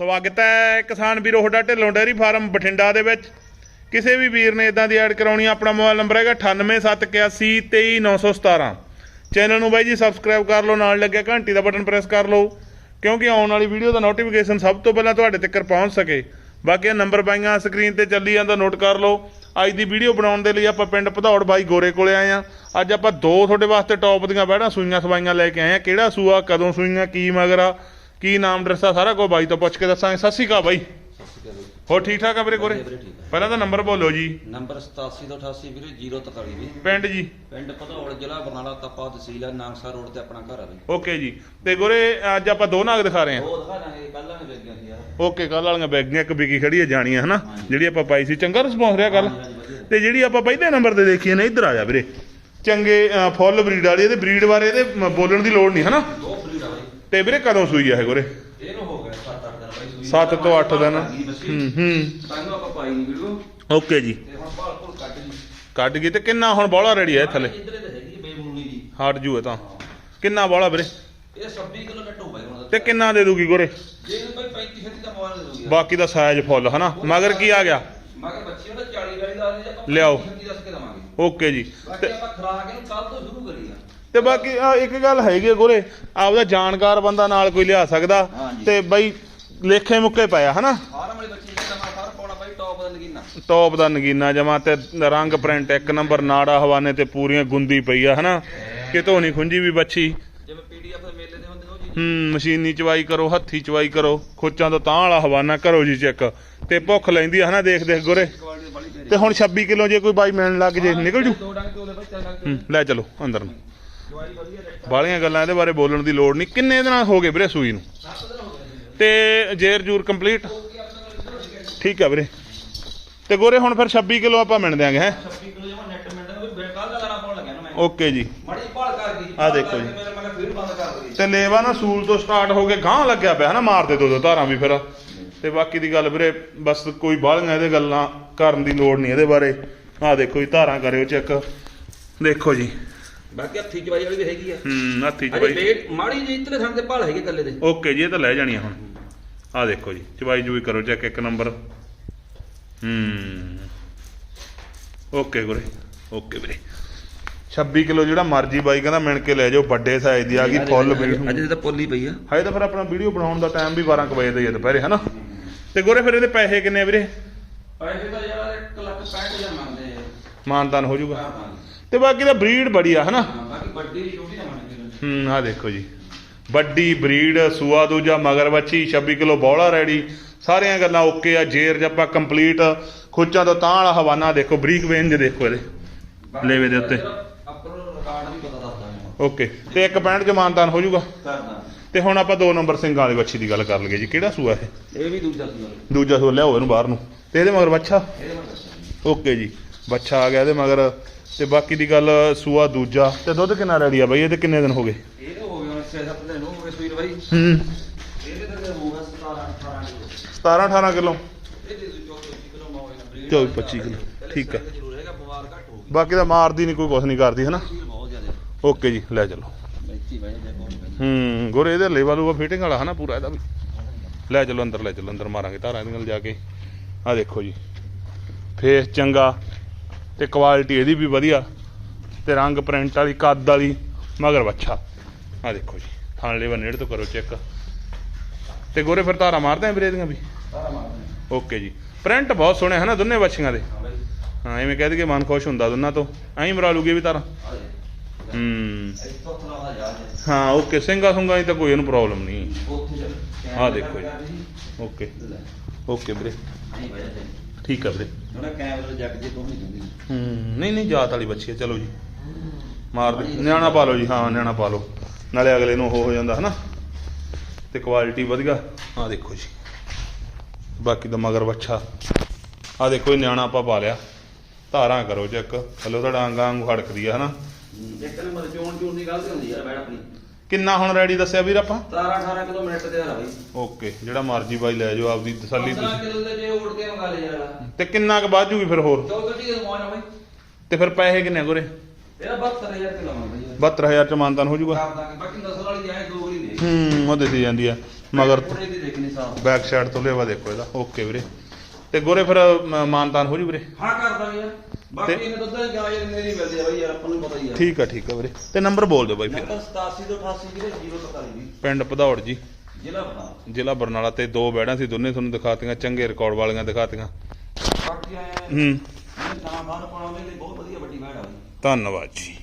ਸਵਾਗਤ ਹੈ ਕਿਸਾਨ ਵੀਰੋ ਤੁਹਾਡਾ ਢਿੱਲੋਂ ਡੇਅਰੀ ਫਾਰਮ ਬਠਿੰਡਾ ਦੇ ਵਿੱਚ। ਕਿਸੇ ਵੀ ਵੀਰ ਨੇ ਇਦਾਂ ਦੀ ਐਡ ਕਰਾਉਣੀ ਆ, ਆਪਣਾ ਮੋਬਾਈਲ ਨੰਬਰ ਹੈਗਾ 9871823917 ਚੈਨਲ ਨੂੰ ਬਾਈ ਜੀ ਸਬਸਕ੍ਰਾਈਬ ਕਰ ਲਓ ਨਾਲ ਲੱਗਿਆ ਘੰਟੀ ਦਾ ਬਟਨ ਪ੍ਰੈਸ ਕਰ ਲਓ ਕਿਉਂਕਿ ਆਉਣ ਵਾਲੀ ਵੀਡੀਓ ਦਾ ਨੋਟੀਫਿਕੇਸ਼ਨ ਸਭ ਤੋਂ ਪਹਿਲਾਂ ਤੁਹਾਡੇ ਤੱਕ ਪਹੁੰਚ ਸਕੇ। ਬਾਕੀ ਨੰਬਰ ਪਾਈਆਂ ਸਕਰੀਨ ਤੇ ਚੱਲੀ ਜਾਂਦਾ ਨੋਟ ਕਰ ਲਓ। ਅੱਜ ਦੀ ਵੀਡੀਓ ਬਣਾਉਣ ਦੇ ਲਈ ਆਪਾਂ ਪਿੰਡ ਭਦੌੜ ਬਾਈ ਗੋਰੇ ਕੋਲੇ ਆਏ ਆ। ਅੱਜ ਆਪਾਂ ਦੋ ਤੁਹਾਡੇ ਵਾਸਤੇ ਟੌਪ ਦੀਆਂ ਬੈੜਾਂ ਸੂਈਆਂ ਸਵਾਈਆਂ ਲੈ ਕੇ ਆਏ ਆ। ਕਿਹੜਾ ਸੂਆ ਕਦੋਂ ਸੂਈਆਂ ਕੀ ਮਗਰਾ ਕੀ ਨਾਮ ਡਰਸਾ ਸਾਰਾ ਕੁਝ ਬਾਈ ਤੋਂ ਪੁੱਛ ਕੇ ਦੱਸਾਂਗੇ। ਸਤਿ ਸ਼੍ਰੀ ਅਕਾਲ ਬਾਈ। ਹੋਰ ਠੀਕ ਠਾਕ ਆ ਵੀਰੇ ਗੋਰੇ? ਆ। ਪਹਿਲਾਂ ਤਾਂ ਨੰਬਰ ਬੋਲੋ ਜੀ। ਨੰਬਰ 87 ਤੋਂ 88 ਵੀਰੇ 043 ਵੀ ਪਿੰਡ ਜੀ। ਪਿੰਡ ਭਦੌੜ ਜ਼ਿਲ੍ਹਾ ਬਰਨਾਲਾ ਤਪਾ ਤਹਿਸੀਲ ਹੈ ਨਾਨਕਸਰ ਰੋਡ ਤੇ ਆਪਣਾ ਘਰ ਆ ਬਈ ਓਕੇ ਜੀ। ਤੇ ਗੋਰੇ ਅੱਜ ਆਪਾਂ ਦੋ ਨਾਗ ਦਿਖਾ ਰਹੇ ਹਾਂ। ਉਹ ਦਿਖਾ ਦਾਂਗੇ ਪਹਿਲਾਂ ਵੀ ਵੇਚ ਗਿਆ ਸੀ ਯਾਰ। ਓਕੇ ਕੱਲ ਵਾਲੀਆਂ ਬੈਗੀਆਂ ਇੱਕ ਵਿਕੀ ਖੜੀ ਹੈ ਜਾਣੀਆਂ ਹਨਾ? ਜਿਹੜੀ ਆਪਾਂ ਪਾਈ ਸੀ ਚੰਗਾ ਰਿਸਪੌਂਸ ਰਿਹਾ ਕੱਲ। ਤੇ ਜਿਹੜੀ ਆਪਾਂ ਪਹਿਲੇ ਨੰਬਰ ਤੇ ਦੇਖੀ ਨੇ ਇੱਧਰ ਆ ਜਾ ਵੀਰੇ। ਚੰਗੇ ਫੁੱਲ ਬਰੀਡ ਵਾਲੀ ਇਹਦੇ ਬਰੀਡ ਬਾਰੇ ਇਹਦੇ ਬੋਲਣ ਦੀ ਲੋੜ ਨਹੀਂ ਹਨਾ? ਆ ਤੇ ਵੀਰੇ ਕਦੋਂ ਸੂਈ ਆ ਇਹ ਗੋਰੇ? ਇਹਨੂੰ ਹੋ ਗਿਆ 7-8 ਦਿਨ ਬਈ ਸੂਈ। 7 ਤੋਂ 8 ਦਿਨ। ਹੂੰ ਹੂੰ ਹੂੰ। ਸਾਨੂੰ ਆਪਾਂ ਪਾਈ ਨਹੀਂ ਵੀਡੀਓ। ਓਕੇ ਜੀ। ਤੇ ਹੁਣ ਭਾਲ ਭੁਲ ਕੱਢ ਲਈ। ਕੱਢ ਗਈ ਤੇ ਕਿੰਨਾ ਹੁਣ ਬੋਲਾ ਰੈਡੀ ਹੈ ਇਹ ਥੱਲੇ? ਇਧਰੇ ਤੇ ਹੈਗੀ ਬੇਮਨੂਨੀ ਦੀ। ਹਟ ਜੂ ਇਹ ਤਾਂ। ਕਿੰਨਾ ਬੋਲਾ ਵੀਰੇ? ਇਹ 26 ਕਿਲੋ ਨੱਟ ਹੋ ਗਿਆ ਹੁਣ ਤੇ। ਕਿੰਨਾ ਦੇ ਦੂਗੀ ਗੋਰੇ? ਜੇ ਇਹਨੂੰ ਬਈ 35 ਛੱਤੀ ਦਾ ਮੋਬਾਈਲ ਦੇ ਦੂਗੀ ਬਾਕੀ ਦਾ ਸਾਈਜ਼ ਫੁੱਲ ਹਨਾ? ਮਗਰ ਕੀ ਆ ਗਿਆ? ਮਗਰ ਬੱਚੀ ਉਹਦਾ 40 ਵਾਲੀ ਦਾ ਆ ਲਿਆਓ। 35 ਦੱਸ ਕੇ ਦਵਾਂਗੇ। ਓਕੇ ਜੀ। ਬਾਕੀ ਆਪਾਂ ਖਰਾਕ ਇਹਨੂੰ ਕੱਲ ਤੋਂ ਆ ਤੇ ਬਾਕੀ ਆ ਇੱਕ ਗੱਲ ਹੈਗੀ ਆ ਗੋਰੇ ਆਪਦਾ ਜਾਣਕਾਰ ਬੰਦਾ ਨਾਲ ਕੋਈ ਲਿਆ ਸਕਦਾ ਹਾਂਜੀ। ਤੇ ਬਈ ਲੇਖੇ ਮੁੱਕੇ ਪਿਆ ਹਨਾ? ਫਾਰਮ ਵਾਲੀ ਬੱਚੀ ਦਾ ਨਵਾਂ ਸਾਰ ਪਾਉਣਾ ਬਾਈ ਟੌਪ ਦਾ ਨਗੀਨਾ। ਟੌਪ ਦਾ ਨਗੀਨਾ ਜਮਾ ਤੇ ਰੰਗ ਪ੍ਰਿੰਟ ਇੱਕ ਨੰਬਰ ਨਾੜਾ ਹਵਾਨੇ ਤੇ ਪੂਰੀਆਂ ਗੁੰਦੀ ਪਈ ਆ ਹਨਾ? ਕਿਤੋਂ ਨਹੀਂ ਖੁੰਜੀ ਵੀ ਬੱਚੀ। ਜਿਵੇਂ ਪੀਡੀਐਫ ਦੇ ਮੇਲੇ ਦੇ ਹੁੰਦੇ ਨੇ ਉਹ ਜੀ। ਹੂੰ ਮਸ਼ੀਨੀ ਚਵਾਈ ਕਰੋ ਹੱਥੀ ਚਵਾਈ ਕਰੋ ਖੋਚਾਂ ਤੋਂ ਤਾਂ ਵਾਲਾ ਹਵਾਨਾ ਕਰੋ ਜੀ ਚੈੱਕ। ਤੇ ਭੁੱਖ ਲੈਂਦੀ ਆ ਹਨਾ? ਦੇਖ ਦੇਖ ਗੋਰੇ। ਕੁਆਲਿਟੀ ਬੜੀ ਪਿਆਰੀ ਤੇ ਹੁਣ 26 ਕਿਲੋ ਜੇ ਕੋਈ ਬਾਈ ਮਿਲਣ ਲੱਗ ਜੇ ਨਿਕਲ ਜੂ? ਦੋ ਡੰਗ ਤੋਲੇ ਹੂੰ, ਲੈ ਚਲੋ ਅੰਦਰ ਨੂੰ। ਬਾਲੀਆਂ ਗੱਲਾਂ ਇਹਦੇ ਬਾਰੇ ਬੋਲਣ ਦੀ ਲੋੜ ਨਹੀਂ। ਕਿੰਨੇ ਦਿਨਾਂ ਹੋ ਗਏ ਵੀਰੇ ਸੂਈ ਨੂੰ? ਤੇ ਜੇਰ ਜੂਰ ਕੰਪਲੀਟ ਠੀਕ ਆ ਵੀਰੇ। ਤੇ ਗੋਰੇ, ਹੁਣ ਫਿਰ 26 ਕਿਲੋ ਆਪਾਂ ਮਿਣ ਦਿਆਂਗੇ, ਹੈ? 26 ਕਿਲੋ ਜਮਾ ਨੈਟ ਮਿੰਟ ਦਾ ਵੀ ਕੱਲ ਦਾ ਲਾਣਾ ਪਾਉਣ ਲੱਗਿਆ ਨਾ ਮੈਂ ਓਕੇ ਜੀ। ਮੜੀ ਭਾਲ ਕਰ ਗਈ ਆਹ ਦੇਖੋ ਜੀ। ਮੇਰੇ ਮਗਰ ਫੀਡ ਬੰਦ ਕਰ ਦਿੱਤੀ ਤੇ ਲੇਵਾ ਨਾ ਸੂਲ ਤੋਂ ਸਟਾਰਟ ਹੋ ਕੇ ਗਾਂਹ ਲੱਗਿਆ ਪਿਆ ਨਾ ਮਾਰਦੇ ਦੋ ਦੋ ਧਾਰਾਂ ਵੀ ਫਿਰ। ਤੇ ਬਾਕੀ ਦੀ ਗੱਲ ਵੀਰੇ, ਬਸ ਕੋਈ ਬਾਹਲੀਆਂ ਇਹਦੇ ਗੱਲਾਂ ਕਰਨ ਦੀ ਲੋੜ ਨਹੀਂ ਇਹਦੇ ਬਾਰੇ। ਆਹ ਦੇਖੋ ਜੀ, ਧਾਰਾਂ ਕਰਿਓ ਚੈੱਕ। ਦੇਖੋ ਜੀ। ਬਾਕੀ ਹੱਥੀ ਚਵਾਈ ਵਾਲੀ ਵੀ ਹੈਗੀ ਆ। ਹੂੰ ਹੱਥੀ ਚ ਅਜੇ ਮਾੜੀ ਜਿਹੀ ਇੱਧਰਲੇ ਥਾਂ ਤੇ ਭਾਲ ਹੈਗੀ ਕੱਲੇ ਦੇ। ਓਕੇ ਜੀ ਇਹ ਤਾਂ ਲੈ ਜਾਣੀ ਆ ਹੁਣ। ਆਹ ਦੇਖੋ ਜੀ ਚਵਾਈ ਜੂਈ ਕਰੋ ਚੈੱਕ ਇੱਕ ਨੰਬਰ। ਹੂੰ। ਓਕੇ ਗੁਰੇ ਓਕੇ ਵੀਰੇ। 26 ਕਿਲੋ ਜਿਹੜਾ ਮਰਜ਼ੀ ਬਾਈ ਕਹਿੰਦਾ ਮਿਣ ਕੇ ਲੈ ਜਾਓ ਵੱਡੇ ਸਾਈਜ਼ ਦੀ ਆ ਗਈ ਫੁੱਲ ਵੀਡੀਓ ਅਜੇ ਤਾਂ ਪੋਲੀ ਪਈ ਆ। ਹਾਏ ਤਾਂ ਫਿਰ ਆਪਣਾ ਵੀਡੀਓ ਬਣਾਉਣ ਦਾ ਟਾਈਮ ਵੀ 12 ਕੁ ਵਜੇ ਦਾ ਹੀ ਹੈ ਦੁਪਹਿਰੇ ਹਨਾ? ਤੇ ਗੋਰੇ ਫਿਰ ਇਹਦੇ ਪੈਸੇ ਕਿੰਨੇ ਆ ਵੀਰੇ? ਪੈਸੇ ਤਾਂ ਯਾਰ 1 ਲੱਖ 65000 ਮੰਗਦੇ ਆ। ਮਾਨਤਾਨ ਹੋ ਜਾਊਗਾ। ਤੇ ਬਾਕੀ ਦਾ ਬਰੀਡ ਬੜੀ ਆ ਹਨਾ? ਹਾਂ, ਬਾਕੀ ਵੱਡੀ ਛੋਟੀ ਨਾ ਮੰਗਦੇ ਹੂੰ ਆਹ ਦੇਖੋ ਜੀ। ਵੱਡੀ ਬਰੀਡ ਸੂਆ ਦੂਜਾ ਮਗਰ ਬੱਚੀ 26 ਕਿਲੋ ਬੌਲਾ ਰੈਡੀ ਸਾਰੀਆਂ ਗੱਲਾਂ ਓਕੇ ਆ ਜੇਰ ਜੱਪਾ ਕੰਪਲੀਟ ਖੁੱਚਾਂ ਤੋਂ ਤਾਂ ਵਾਲਾ ਹਵਾਨਾ ਦੇਖੋ ਬਰੀਕ ਵੇਨ ਜੇ ਦੇਖੋ ਇਹਦੇ ਲੇਵੇ ਦੇ ਉੱਤੇ। ਓਕੇ ਤੇ ਇੱਕ ਪੈਂਟ ਚ ਮਾਨਤਾਨ ਹੋ ਜਾਊਗਾ। ਤੇ ਹੁਣ ਆਪਾਂ ਦੋ ਨੰਬਰ ਸਿੰਘਾਂ ਵਾਲੀ ਬੱਚੀ ਦੀ ਗੱਲ ਕਰ ਲਈਏ ਜੀ ਕਿਹੜਾ ਸੂਆ ਇਹ? ਇਹ ਵੀ ਦੂਜਾ ਸੀ ਵਾਲਾ ਦੂਜਾ ਸੂਆ ਲਿਆਓ ਇਹਨੂੰ ਬਾਹਰ ਨੂੰ। ਤੇ ਇਹਦੇ ਮਗਰ ਦੱਸਦਾ ਓਕੇ ਜੀ ਬੱਚਾ ਆ ਗਿਆ ਇਹਦੇ ਮਗਰ। ਤੇ ਬਾਕੀ ਦੀ ਗੱਲ ਸੂਆ ਦੂਜਾ ਤੇ ਦੁੱਧ ਕਿੰਨਾ ਰੈਡੀ ਆ ਬਾਈ? ਇਹਦੇ ਕਿੰਨੇ ਦਿਨ ਹੋ ਗਏ? ਇਹਦੇ ਹੋ ਗਏ ਹੁਣ 6-7 ਦਿਨ ਹੋ ਗਏ ਸੂਈ ਬਾਈ। ਹੂੰ। ਇਹਦੇ ਤਾਂ ਹੋ ਗਿਆ 17 18 ਕਿਲੋ। 17 18 ਕਿਲੋ? ਇਹਦੇ 24 ਕਿਲੋ ਮਾ ਹੋਇਆ ਬਰੀਡ 24 25 ਕਿਲੋ। ਠੀਕ ਹੈ ਹੋ ਗਈ। ਬਾਕੀ ਦਾ ਮਾਰਦੀ ਨਹੀਂ ਕੋਈ ਕੁਛ ਨਹੀਂ ਕਰਦੀ ਬਹੁਤ ਜ਼ਿਆਦਾ। ਓਕੇ ਜੀ ਲੈ ਚਲੋ। ਹੂੰ ਗੋਰੇ ਇਹਦੇ ਲੇਵਾ ਲੂਵਾ ਫਿਟਿੰਗ ਵਾਲਾ ਹਨਾ ਪੂਰਾ ਇਹਦਾ ਵੀ? ਲੈ ਚਲੋ ਅੰਦਰ ਲੈ ਚਲੋ ਅੰਦਰ ਮਾਰਾਂਗੇ ਧਾਰਾਂ ਇਹਦੇ ਨਾਲ ਜਾ ਕੇ। ਆ ਦੇਖੋ ਜੀ। ਫੇਸ ਚੰਗਾ। ਤੇ ਕੁਆਲਿਟੀ ਇਹਦੀ ਵੀ ਵਧੀਆ ਤੇ ਰੰਗ ਪ੍ਰਿੰਟ ਵਾਲੀ ਕੱਦ ਵਾਲੀ ਮਗਰ ਬੱਚਾ ਆ ਦੇਖੋ ਜੀ ਥਾਣ ਲੇਵਾ ਨੇੜੇ ਤੋਂ ਕਰੋ ਚੈੱਕ ਤੇ ਗੋਰੇ ਫਿਰ ਧਾਰਾਂ ਮਾਰਦੇ ਆ ਵੀਰੇ ਇਹਦੀਆਂ ਵੀ? ਓਕੇ ਜੀ। ਪ੍ਰਿੰਟ ਬਹੁਤ ਸੋਹਣੇ ਹਨਾ ਦੋਨੇ ਬੱਚੀਆਂ ਦੇ? ਹਾਂ ਹਾਂ ਐਵੇਂ ਕਹਿ ਦਈਏ ਮਨ ਖੁਸ਼ ਹੁੰਦਾ ਦੋਨਾਂ ਤੋਂ। ਐਂ ਮਰਾ ਲੂਗੀ ਵੀ ਤਾਰਾਂ ਆ ਦੇ ਹੂੰ। ਹਾਂ ਓਕੇ ਸਿੰਘਾ ਸੁੰਗਾ ਦੀ ਤਾਂ ਕੋਈ ਇਹਨੂੰ ਪ੍ਰੋਬਲਮ ਨਹੀਂ। ਆਹ ਦੇਖੋ ਜੀ। ਓਕੇ ਓਕੇ ਵੀਰੇ। ਠੀਕ ਆ ਵੀਰੇ ਥੋੜਾ ਕੈਮਰਾ ਜੱਗ ਜੇ ਤੋਂ ਨਹੀਂ ਜਾਂਦੀ। ਹੂੰ ਨਹੀਂ ਨਹੀਂ ਜਾਤ ਵਾਲੀ ਬੱਚੀ ਹੈ ਚਲੋ ਜੀ। ਮਾਰ ਦੇ ਨਿਆਣਾ ਪਾ ਲਓ ਜੀ ਹਾਂ ਨਿਆਣਾ ਪਾ ਲਓ। ਨਾਲੇ ਅਗਲੇ ਨੂੰ ਉਹ ਹੋ ਜਾਂਦਾ ਹਨਾ? ਤੇ ਕੁਆਲਿਟੀ ਵਧੀਆ ਆ ਦੇਖੋ ਜੀ। ਬਾਕੀ ਦਾ ਮਗਰ ਬੱਚਾ ਆ ਦੇਖੋ ਇਹ ਨਿਆਣਾ ਆਪਾਂ ਪਾ ਲਿਆ। ਧਾਰਾਂ ਕਰੋ ਚੈੱਕ। ਹਲੋ ਤੁਹਾਡਾ ਅੰਗਾਂ ਵਾਂਗੂ ਖੜਕਦੀ ਆ ਹਨਾ? ਇੱਕ ਨੰਬਰ ਚੋਣ ਚੋਣ ਦੀ ਗੱਲ ਹੁੰਦੀ ਯਾਰ ਬੈਠ ਆਪਣੀ। ਕਿੰਨਾ ਹੁਣ ਰੈਡੀ ਦੱਸਿਆ ਵੀਰ ਆਪਾਂ? 17 18 ਕਿਲੋ ਮਿੰਟ ਤੇ ਆ ਬਾਈ। ਓਕੇ ਜਿਹੜਾ ਮਰਜ਼ੀ ਬਾਈ ਲੈ ਜਾਓ ਆਪਦੀ ਤਸੱਲੀ 15 ਤੁਸੀਂ। ਕਿਲੋ ਦੇ ਜੇ ਉੜ ਕੇ ਮੰਗਾ ਲੈ ਯਾਰ। ਤੇ ਕਿੰਨਾ ਕੁ ਬਾਜੂਗੀ ਫਿਰ ਹੋਰ? ਦੋ ਦੋ ਚੀਜ਼ ਮੋਇਨਾ ਬਾਈ। ਤੇ ਫਿਰ ਪੈਸੇ ਕਿੰਨੇ ਗੁਰੇ? ਤੇਰਾ 72000 ਕਿਲੋ ਮੰਗਦਾ ਯਾਰ। 72000 ਚ ਮਾਨਤਾਨ ਹੋ ਕਰ ਦਾਂਗੇ। ਬਾਕੀ ਨਸਲ ਵਾਲੀ ਜਾਏ ਦੋ ਵਾਰੀ ਦੇ। ਹੂੰ ਉਹ ਦਿੱਤੀ ਜਾਂਦੀ ਆ। ਮਗਰ ਪੂਰੇ ਦੀ ਦੇਖਣੀ ਸਾਫ਼। ਬੈਕ ਸਾਈਡ ਤੋਂ ਲੇਵਾ ਦੇਖੋ ਇਹਦਾ। ਓਕੇ ਵੀਰੇ। ਤੇ ਗੋਰੇ ਫਿਰ ਮਾਨਤਾਨ ਹੋ ਜੂ ਵੀਰੇ? ਹਾਂ ਕਰਦਾ ਯਾਰ। ਬਾਕੀ ਇਹਨੇ ਦੁੱਧ ਦੀ ਗਾਂ ਯਾਰ ਮੇਰੀ ਮਿਲਦੀ ਆ ਬਾਈ ਯਾਰ ਆਪਾਂ ਨੂੰ ਪਤਾ ਹੀ ਆ। ਠੀਕ ਆ ਠੀਕ ਆ ਵੀਰੇ। ਤੇ ਨੰਬਰ ਬੋਲ ਦਿਓ ਬਾਈ ਫਿਰ। ਨੰਬਰ 87 ਤੋਂ 88 ਵੀਰੇ 043 ਵੀ ਪਿੰਡ ਭਦੌੜ ਜੀ। ਜ਼ਿਲ੍ਹਾ ਬਰਨਾਲਾ। ਤੇ ਦੋ ਬੈੜਾਂ ਸੀ ਦੋਨੇ ਤੁਹਾਨੂੰ ਦਿਖਾਤੀਆਂ ਚੰਗੇ ਰਿਕਾਰਡ ਵਾਲੀਆਂ ਦਿਖਾਤੀਆਂ। ਬਾਕੀ ਆਏ ਹੂੰ। ਇਹ ਤਾਂ ਬਾਹਰ ਪਾਉਣ ਦੇ ਲਈ ਬਹੁਤ ਵਧੀਆ ਵੱਡੀ ਬੈੜ ਆ ਬਈ। ਧੰਨਵਾਦ ਜੀ।